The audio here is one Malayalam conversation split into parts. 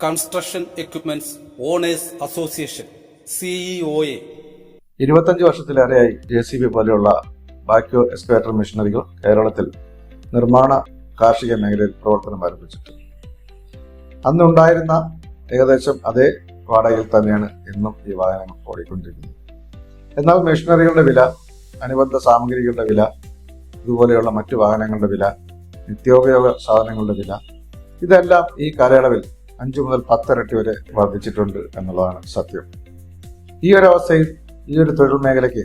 Construction equipments owners association CEO A ഇരുപത്തഞ്ച് വർഷത്തിലേറെയായി ജെ സി ബി പോലെയുള്ള ബാക്യോ എക്സ്കവേറ്റർ മെഷീനറികൾ കേരളത്തിൽ നിർമ്മാണ കാർഷിക മേഖലയിൽ പ്രവർത്തനം ആരംഭിച്ചിട്ടുണ്ട്. അന്നുണ്ടായിരുന്ന ഏകദേശം അതേ വാടകയിൽ തന്നെയാണ് ഇന്നും ഈ വാഹനങ്ങൾ ഓടിക്കൊണ്ടിരിക്കുന്നത്. എന്നാൽ മെഷീനറികളുടെ വില അനുബന്ധ സാമഗ്രികളുടെ വില ഇതുപോലെയുള്ള മറ്റു വാഹനങ്ങളുടെ വില നിത്യോപയോഗ സാധനങ്ങളുടെ വില ഇതെല്ലാം ഈ കാലയളവിൽ അഞ്ചു മുതൽ പത്തിരട്ടി വരെ വർദ്ധിച്ചിട്ടുണ്ട് എന്നുള്ളതാണ് സത്യം. ഈ ഒരു അവസ്ഥയിൽ ഈ ഒരു തൊഴിൽ മേഖലയ്ക്ക്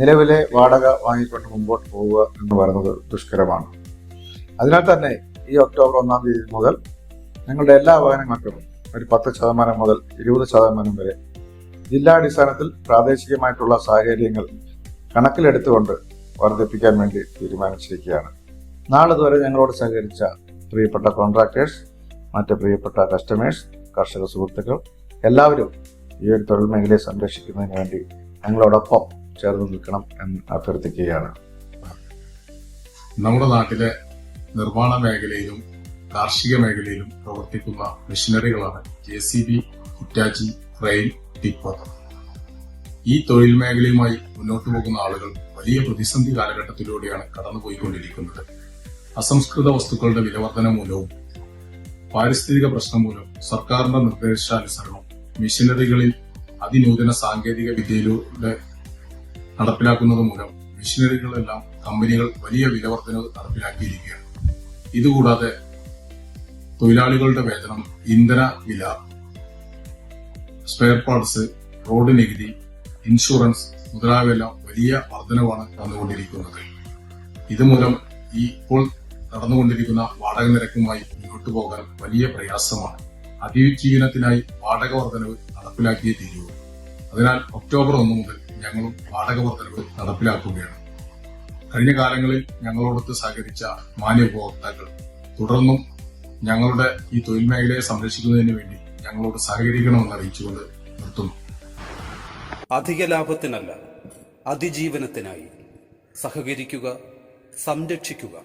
നിലവിലെ വാടക വാങ്ങിക്കൊണ്ട് മുമ്പോട്ട് പോവുക എന്ന് പറയുന്നത് ദുഷ്കരമാണ്. അതിനാൽ തന്നെ ഈ ഒക്ടോബർ ഒന്നാം തീയതി മുതൽ ഞങ്ങളുടെ എല്ലാ വാഹനങ്ങൾക്കും ഒരു പത്ത് ശതമാനം മുതൽ ഇരുപത് ശതമാനം വരെ ജില്ലാടിസ്ഥാനത്തിൽ പ്രാദേശികമായിട്ടുള്ള സാഹചര്യങ്ങൾ കണക്കിലെടുത്തുകൊണ്ട് വർദ്ധിപ്പിക്കാൻ വേണ്ടി തീരുമാനിച്ചിരിക്കുകയാണ്. നാളിതുവരെ ഞങ്ങളോട് സഹകരിച്ച പ്രിയപ്പെട്ട കോൺട്രാക്ടേഴ്സ് മറ്റ് പ്രിയപ്പെട്ട കസ്റ്റമേഴ്സ് കർഷക സുഹൃത്തുക്കൾ എല്ലാവരും ഈ ഒരു തൊഴിൽ മേഖലയെ സംരക്ഷിക്കുന്നതിന് വേണ്ടി ഞങ്ങളോടൊപ്പം ചേർന്ന് നിൽക്കണം എന്ന് അഭ്യർത്ഥിക്കുകയാണ്. നമ്മുടെ നാട്ടിലെ നിർമ്മാണ മേഖലയിലും കാർഷിക മേഖലയിലും പ്രവർത്തിക്കുന്ന മെഷീനറികളാണ് ജെ സി ബി കുറ്റാച്ചി റെയിൽ ടിപ്പർ ഈ തൊഴിൽ മേഖലയുമായി മുന്നോട്ടു പോകുന്ന ആളുകൾ വലിയ പ്രതിസന്ധി കാലഘട്ടത്തിലൂടെയാണ് കടന്നുപോയിക്കൊണ്ടിരിക്കുന്നത്. അസംസ്കൃത വസ്തുക്കളുടെ വിലവർധന മൂലവും പാരിസ്ഥിതിക പ്രശ്നം മൂലം സർക്കാരിന്റെ നിർദ്ദേശാനുസരണം മെഷീനറികളിൽ അതിനൂതന സാങ്കേതിക വിദ്യയിലൂടെ നടപ്പിലാക്കുന്നത് മൂലം മെഷീനറികളെല്ലാം കമ്പനികൾ വലിയ വിലവർധനവ് നടപ്പിലാക്കിയിരിക്കുകയാണ്. ഇതുകൂടാതെ തൊഴിലാളികളുടെ വേതനം ഇന്ധന വില സ്പെയർ പാർട്സ് റോഡ് നികുതി ഇൻഷുറൻസ് മുതലായവയെല്ലാം വലിയ വർധനവാണ് വന്നുകൊണ്ടിരിക്കുന്നത്. ഇതുമൂലം ഈ ഇപ്പോൾ നടന്നുകൊണ്ടിരിക്കുന്ന വാടക നിരക്കുമായി മുന്നോട്ടു പോകാൻ വലിയ പ്രയാസമാണ്. അതിജീവനത്തിനായി വാടക വർധനവ് നടപ്പിലാക്കിയേ തീരൂ. അതിനാൽ ഒക്ടോബർ ഒന്ന് മുതൽ ഞങ്ങളും വാടക വർധനവ് നടപ്പിലാക്കുകയാണ്. കഴിഞ്ഞ കാലങ്ങളിൽ ഞങ്ങളോടൊത്ത് സഹകരിച്ച മാന്യ ഉപഭോക്താക്കൾ തുടർന്നും ഞങ്ങളുടെ ഈ തൊഴിൽ മേഖലയെ സംരക്ഷിക്കുന്നതിന് വേണ്ടി ഞങ്ങളോട് സഹകരിക്കണമെന്ന് അറിയിച്ചുകൊണ്ട് നിർത്തുന്നു. അധിക ലാഭത്തിനല്ല അതിജീവനത്തിനായി സഹകരിക്കുക സംരക്ഷിക്കുക.